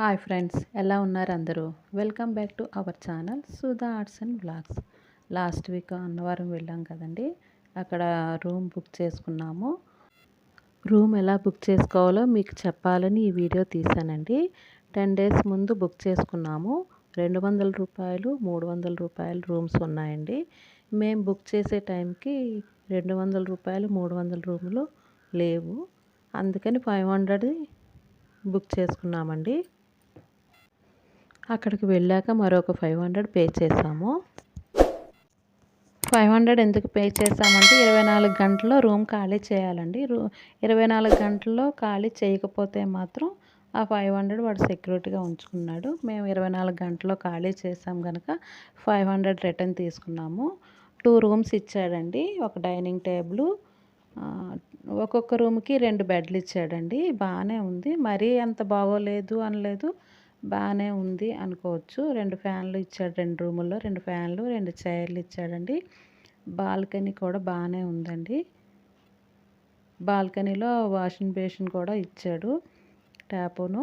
Hi friends ఎలా ఉన్నారు అందరూ? Welcome back to our channel Sudha arts and blogs last week Annavaram వెళ్ళాం కదండి అక్కడ రూమ్ బుక్ చేసుకున్నాము. రూమ్ ఎలా బుక్ చేసుకోవాలో మీకు చెప్పాలని ఈ వీడియో తీశానండి. టెన్ డేస్ ముందు బుక్ చేసుకున్నాము. రెండు వందల రూపాయలు మూడు వందల రూపాయలు రూమ్స్ ఉన్నాయండి. మేము బుక్ చేసే టైంకి రెండు వందల రూపాయలు మూడు వందల రూములు లేవు. అందుకని ఫైవ్ హండ్రెడ్ బుక్ చేసుకున్నామండి. అక్కడికి వెళ్ళాక మరొక ఫైవ్ హండ్రెడ్ పే చేసాము ఫైవ్ హండ్రెడ్ ఎందుకు పే చేసామంటే ఇరవై నాలుగు గంటల్లో రూమ్ ఖాళీ చేయాలండి. రూ ఇరవై నాలుగు గంటల్లో ఖాళీ చేయకపోతే మాత్రం ఆ ఫైవ్ హండ్రెడ్ వాడు సెక్యూరిటీగా ఉంచుకున్నాడు. మేము ఇరవై నాలుగు గంటల్లో ఖాళీ చేసాం కనుక ఫైవ్ హండ్రెడ్ రిటర్న్ తీసుకున్నాము. టూ రూమ్స్ ఇచ్చాడండి. ఒక డైనింగ్ టేబుల్ ఒక్కొక్క రూమ్కి రెండు బెడ్లు ఇచ్చాడండి. బాగానే ఉంది. మరీ అంత బాగోలేదు అనలేదు. బాగానే ఉంది అనుకోవచ్చు. రెండు ఫ్యాన్లు ఇచ్చాడు రెండు రూముల్లో రెండు ఫ్యాన్లు రెండు చైర్లు ఇచ్చాడండి. బాల్కనీ కూడా బాగానే ఉందండి. బాల్కనీలో వాషింగ్ బేసిన్ కూడా ఇచ్చాడు ట్యాపును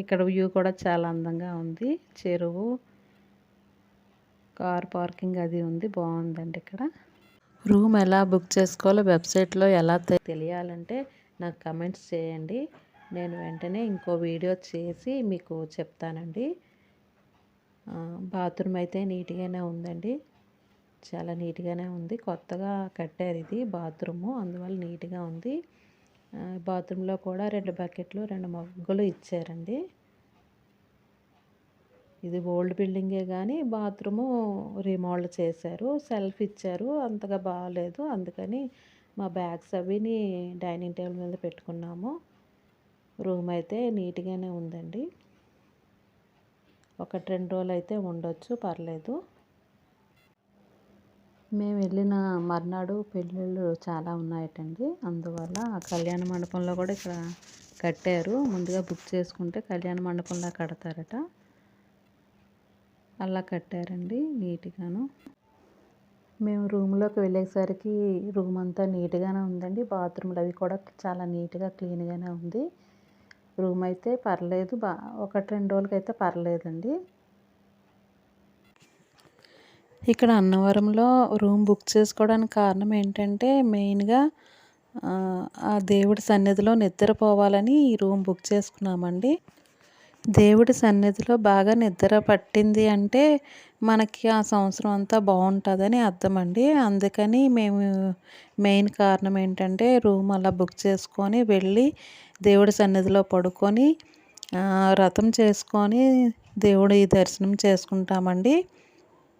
ఇక్కడ వ్యూ కూడా చాలా అందంగా ఉంది. చెరువు కార్ పార్కింగ్ అది ఉంది బాగుందండి ఇక్కడ. రూమ్ ఎలా బుక్ చేసుకోవాలో వెబ్సైట్లో ఎలా తెలియాలంటే నాకు కమెంట్స్ చేయండి. నేను వెంటనే ఇంకో వీడియో చేసి మీకు చెప్తానండి. బాత్రూమ్ అయితే నీట్గానే ఉందండి. చాలా నీట్గానే ఉంది. కొత్తగా కట్టారు ఇది బాత్రూము. అందువల్ల నీట్గా ఉంది. బాత్రూంలో కూడా రెండు బకెట్లు రెండు మగ్గులు ఇచ్చారండి. ఇది ఓల్డ్ బిల్డింగే కానీ బాత్రూము రిమోల్డ్ చేశారు. సెల్ఫ్ ఇచ్చారు. అంతగా బాగాలేదు అందుకని మా బ్యాగ్స్ అవిని డైనింగ్ టేబుల్ మీద పెట్టుకున్నాము. రూమ్ అయితే నీట్గానే ఉందండి. ఒకటి రెండు రోజులు అయితే ఉండొచ్చు పర్లేదు. మేము వెళ్ళిన మర్నాడు పెళ్ళిళ్ళు చాలా ఉన్నాయటండి. అందువల్ల కళ్యాణ మండపంలో కూడా ఇక్కడ కట్టారు. ముందుగా బుక్ చేసుకుంటే కళ్యాణ మండపంలో కడతారట. అలా కట్టారండి నీట్గాను. మేము రూమ్లోకి వెళ్ళేసరికి రూమ్ అంతా నీట్గానే ఉందండి. బాత్రూమ్లు అవి కూడా చాలా నీట్గా క్లీన్గానే ఉంది. రూమ్ అయితే పర్లేదు. బా ఒకటి రెండు రోజులకి అయితే పర్లేదండి. ఇక్కడ అన్నవరంలో రూమ్ బుక్ చేసుకోవడానికి కారణం ఏంటంటే మెయిన్గా ఆ దేవుడి సన్నిధిలో నిద్రపోవాలని ఈ రూమ్ బుక్ చేసుకున్నామండి. దేవుడి సన్నిధిలో బాగా నిద్ర పట్టింది అంటే మనకి ఆ సంవత్సరం అంతా బాగుంటుందని అర్థం అండి అందుకని మేము మెయిన్ కారణం ఏంటంటే రూమ్ అలా బుక్ చేసుకొని వెళ్ళి దేవుడి సన్నిధిలో పడుకొని రథం చేసుకొని దేవుడి దర్శనం చేసుకుంటామండి.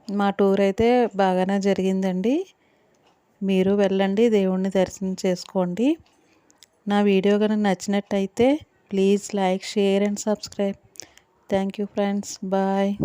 మా టూర్ అయితే బాగానే జరిగిందండి. మీరు వెళ్ళండి దేవుడిని దర్శనం చేసుకోండి. నా వీడియో కనుక నచ్చినట్టయితే Please like, share and subscribe. Thank you friends. Bye.